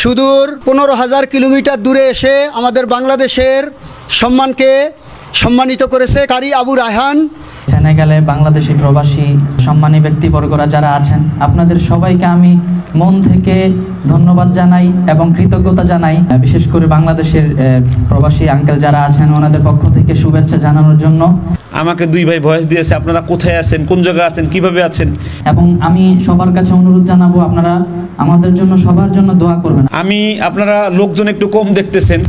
সুদূর পনেরো হাজার কিলোমিটার দূরে এসে আমাদের বাংলাদেশের সম্মানকে সম্মানিত করেছে কারি আবু রায়হান। সেনেগালে বাংলাদেশি প্রবাসী সম্মানী ব্যক্তিবর্গরা যারা আছেন, আপনাদের সবাইকে আমি মন থেকে ধন্যবাদ জানাই এবং কৃতজ্ঞতা জানাই। বিশেষ করে বাংলাদেশের প্রবাসী আঙ্কেল যারা আছেন ওনাদের পক্ষ থেকে শুভেচ্ছা জানানোর জন্য। আমাকে দুই ভাই ভয়েস দিয়েছে আপনারা কোথায় আছেন কোন জায়গায় আছেন কীভাবে আছেন? এবং আমি সবার কাছে অনুরোধ জানাব আপনারা আমাদের জন্য সবার জন্য দোয়া করবেন। আমি আপনারা লোকজন একটু কম দেখতেছেন।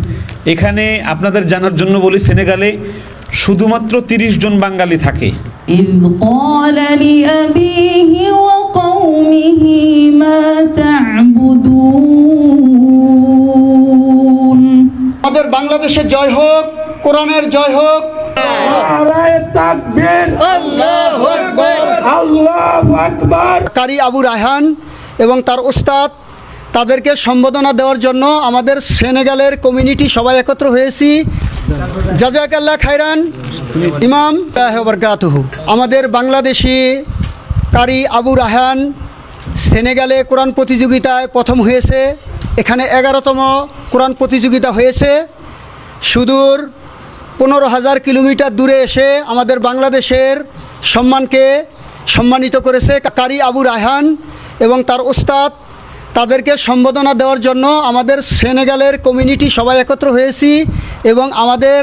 এখানে আপনাদের জানার জন্য বলি সেনেগালে শুধুমাত্র তিরিশ জন বাঙালি থাকে। আমাদের বাংলাদেশে জয় হোক কোরআনের জয় হোক। কারি আবু রায়হান এবং তার ওস্তাদ তাদেরকে সম্বোধনা দেওয়ার জন্য আমাদের সেনেগালের কমিউনিটি সবাই একত্র হয়েছি। জাজাকাল্লা খাইরান ইমাম বরকাতুহু আমাদের বাংলাদেশি কারি আবু রাহান সেনেগালে কোরআন প্রতিযোগিতায় প্রথম হয়েছে। এখানে এগারোতম কোরআন প্রতিযোগিতা হয়েছে। সুদূর পনেরো হাজার কিলোমিটার দূরে এসে আমাদের বাংলাদেশের সম্মানকে সম্মানিত করেছে কারি আবু রায়হান এবং তার ওস্তাদ তাদেরকে সম্বোধনা দেওয়ার জন্য আমাদের সেনেগালের কমিউনিটি সবাই একত্র হয়েছি এবং আমাদের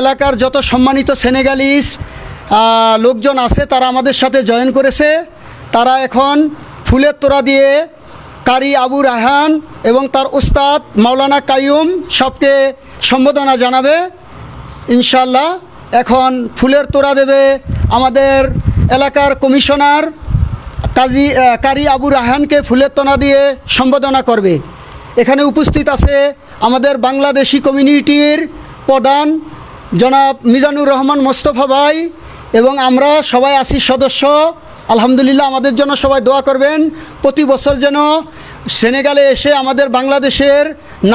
এলাকার যত সম্মানিত সেনেগালিস লোকজন আছে তারা আমাদের সাথে জয়েন করেছে। তারা এখন ফুলের তোড়া দিয়ে কারি আবু রাহান এবং তার ওস্তাদ মাওলানা কাইয়ুম সবকে সম্বোধনা জানাবে। ইনশাল্লাহ এখন ফুলের তোড়া দেবে আমাদের এলাকার কমিশনার কাজী কারি আবু রাহানকে ফুলের তোনা দিয়ে সম্বোধনা করবে। এখানে উপস্থিত আছে আমাদের বাংলাদেশি কমিউনিটির প্রধান জনাব মিজানুর রহমান মোস্তফা ভাই এবং আমরা সবাই আছি সদস্য। আলহামদুলিল্লাহ আমাদের জন্য সবাই দোয়া করবেন। প্রতি বছর যেন সেনেগালে এসে আমাদের বাংলাদেশের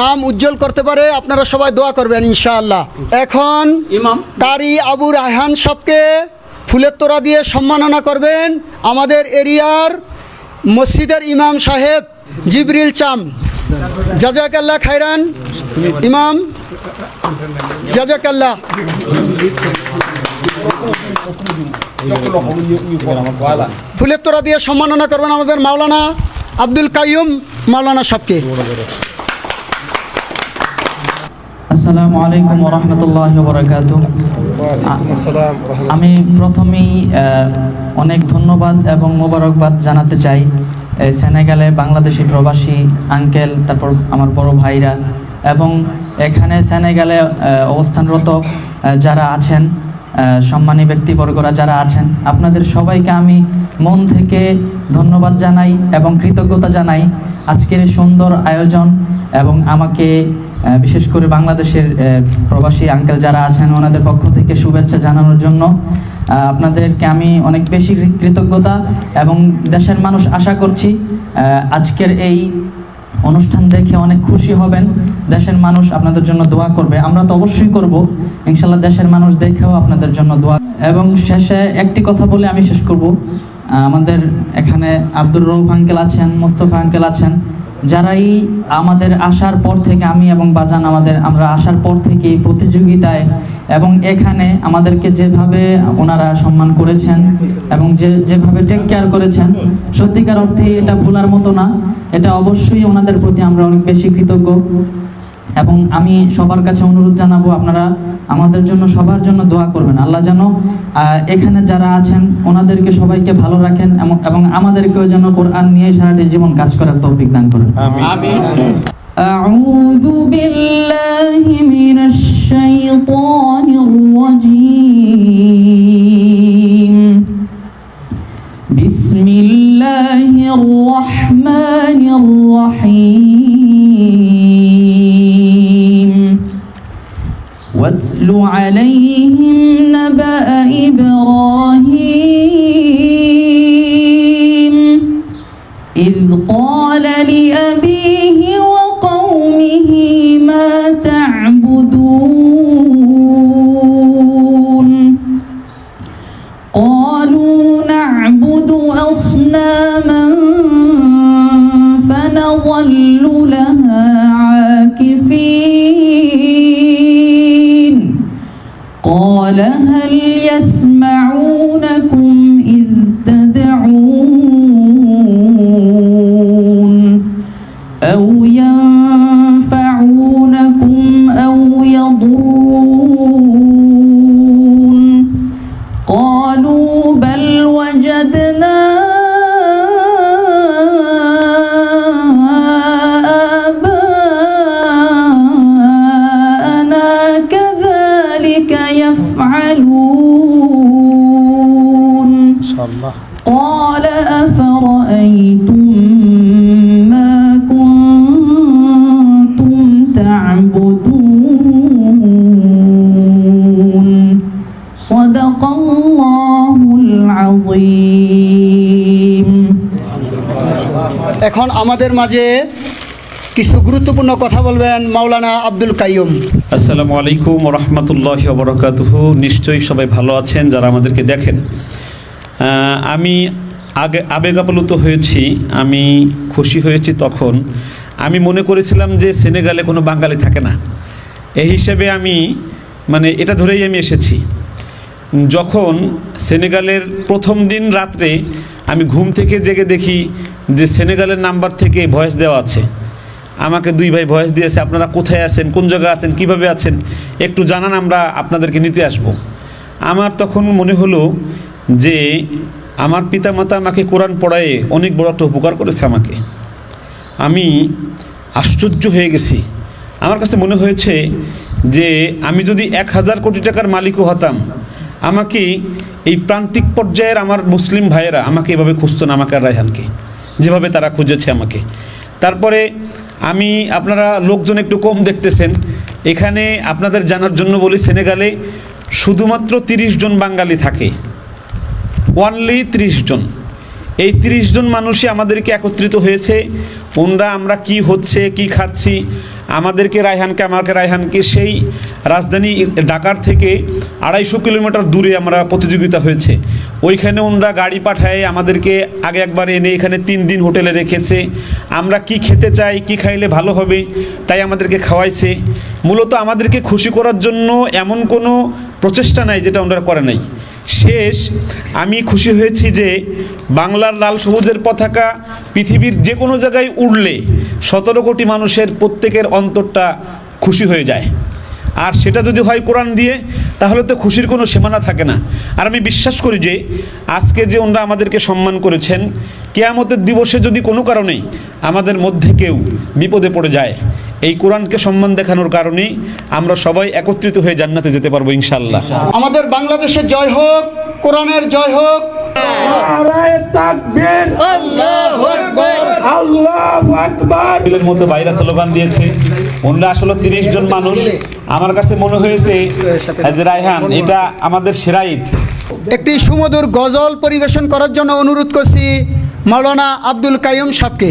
নাম উজ্জ্বল করতে পারে আপনারা সবাই দোয়া করবেন ইনশাআল্লাহ। এখন কারি আবু রাহান সবকে ফুলের তোড়া দিয়ে সম্মাননা করবেন আমাদের এরিয়ার মসজিদের ইমাম সাহেব জিবরিল চাম। জাজাকাল্লা খাইরান ইমাম জাজাকাল্লা ফুলের তোরা দিয়ে সম্মাননা করবেন আমাদের মাওলানা আব্দুল কাইয়ুম মাওলানা সবকে আসসালামু আলাইকুম রহমতুল্লাহ বরাকাত আমি প্রথমেই অনেক ধন্যবাদ এবং মোবারকবাদ জানাতে চাই সেনেগালে বাংলাদেশি প্রবাসী আঙ্কেল তারপর আমার বড় ভাইরা এবং এখানে সেনেগালে অবস্থানরত যারা আছেন সম্মানী ব্যক্তিবর্গরা যারা আছেন আপনাদের সবাইকে আমি মন থেকে ধন্যবাদ জানাই এবং কৃতজ্ঞতা জানাই। আজকের সুন্দর আয়োজন এবং আমাকে বিশেষ করে বাংলাদেশের প্রবাসী আঙ্কেল যারা আছেন, ওনাদের পক্ষ থেকে শুভেচ্ছা জানানোর জন্য। আপনাদেরকে আমি অনেক বেশি কৃতজ্ঞতা এবং দেশের মানুষ আশা করছি আজকের এই অনুষ্ঠান দেখে অনেক খুশি হবেন। দেশের মানুষ আপনাদের জন্য দোয়া করবে। আমরা তো অবশ্যই করব। ইনশাল্লাহ দেশের মানুষ দেখেও আপনাদের জন্য দোয়া। এবং শেষে একটি কথা বলে আমি শেষ করব। আমাদের এখানে আব্দুর রৌফ আঙ্কেল আছেন, মোস্তফা আঙ্কেল আছেন। যারাই আমাদের আসার পর থেকে আমি এবং বাজান আমাদের, আমরা আসার পর থেকে প্রতিযোগিতায় এবং এখানে আমাদেরকে যেভাবে ওনারা সম্মান করেছেন এবং যে, যেভাবে টেক কেয়ার করেছেন, সত্যিকার অর্থে এটা ভোলার মতো না। এটা অবশ্যই ওনাদের প্রতি আমরা অনেক বেশি কৃতজ্ঞ। এবং আমি সবার কাছে অনুরোধ জানাব আপনারা আমাদের জন্য সবার জন্য দোয়া করবেন। আল্লাহ যেন এখানে যারা আছেন ওনাদেরকে সবাইকে ভালো রাখেন এবং আমাদেরকেও যেন কোরআন নিয়ে সারাটি জীবন কাজ করার তৌফিক দান করেন। واتل عليهم نبأ إبراهيم. إذ قال لأبيه وقومه ما تعبدون. قالوا نعبد أصناما فنظل لها أفرأيتم ما كنتم تعبدون صدق الله العظيم এখন আমাদের মাঝে কিছু গুরুত্বপূর্ণ কথা বলবেন মাওলানা আব্দুল কাইয়ুম আসসালামু আলাইকুম রহমতুল্লাহ বরকাতুহ নিশ্চয়ই সবাই ভালো আছেন যারা আমাদেরকে দেখেন আহ, আমি আগে আবেগ আপ্লুত হয়েছি, আমি খুশি হয়েছি তখন। আমি মনে করেছিলাম যে সেনেগালে কোনো বাঙালি থাকে না। এই হিসেবে আমি মানে এটা ধরেই আমি এসেছি। যখন সেনেগালের প্রথম দিন রাত্রে আমি ঘুম থেকে জেগে দেখি যে সেনেগালের নাম্বার থেকে ভয়েস দেওয়া আছে। আমাকে দুই ভাই ভয়েস দিয়েছে, আপনারা কোথায় আছেন? কোন জায়গায় আছেন? কীভাবে আছেন? একটু জানান, আমরা আপনাদেরকে নিতে আসব। আমার তখন মনে হলো যে আমার পিতামাতা আমাকে কোরআন পড়ায়ে অনেক বড় একটা উপকার করেছে আমাকে। আমি আশ্চর্য হয়ে গেছি। আমার কাছে মনে হয়েছে যে আমি যদি এক হাজার কোটি টাকার মালিকও হতাম, আমাকে এই প্রান্তিক পর্যায়ের আমার মুসলিম ভাইয়েরা আমাকে এভাবে খুঁজতো না, আমাকে আর রায়হানকে, যেভাবে তারা খুঁজেছে আমাকে। তারপরে আমি, আপনারা লোকজন একটু কম দেখতেছেন, এখানে আপনাদের জানার জন্য বলি, সেনেগালে শুধুমাত্র তিরিশ জন বাঙালি থাকে। ওয়ানলি ত্রিশ জন। এই ত্রিশ জন মানুষই আমাদেরকে একত্রিত হয়েছে। ওনরা আমরা কি হচ্ছে, কি খাচ্ছি, আমাদেরকে রায়হানকে, আমাকে রায়হানকে সেই রাজধানী ঢাকার থেকে আড়াইশো কিলোমিটার দূরে আমরা প্রতিযোগিতা হয়েছে। ওইখানে ওনরা গাড়ি পাঠায়, আমাদেরকে আগে একবার এনে এখানে তিন দিন হোটেলে রেখেছে। আমরা কি খেতে চাই, কি খাইলে ভালো হবে, তাই আমাদেরকে খাওয়াইছে। মূলত আমাদেরকে খুশি করার জন্য এমন কোনো প্রচেষ্টা নাই যেটা ওনারা করে নাই। শেষ। আমি খুশি হয়েছি যে বাংলার লাল সবুজের পতাকা পৃথিবীর যে কোনো জায়গায় উড়লে সতেরো কোটি মানুষের প্রত্যেকের অন্তরটা খুশি হয়ে যায়। আর সেটা যদি হয় কোরআন দিয়ে, তাহলে তো খুশির কোনো সীমানা থাকে না। আর আমি বিশ্বাস করি যে আজকে যে ওনারা আমাদেরকে সম্মান করেছেন, কেয়ামতের দিবসে যদি কোনো কারণে আমাদের মধ্যে কেউ বিপদে পড়ে যায় এই কোরআনকে সম্মান দেখানোর কারণেই আমরা সবাই একত্রিত হয়ে জান্নাতে যেতে পারব ইনশাল্লাহ আমাদের বাংলাদেশের জয় হোক কোরআনের জয় হোক। বিলের মতো বাইরা স্লোগান দিয়েছে। ওনারা আসলে তিরিশ জন মানুষ। আমার কাছে মনে হয়েছে রায়হান এটা আমাদের একটি সুমধুর গজল পরিবেশন করার জন্য অনুরোধ করছি মাওলানা আব্দুল কাইয়ুম সাহকে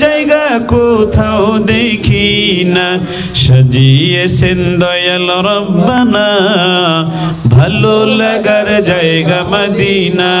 কোথাও দেখি না। সাজিয়েছেন দয়াল রব্বানা ভালো লাগার জায়গা মদিনা।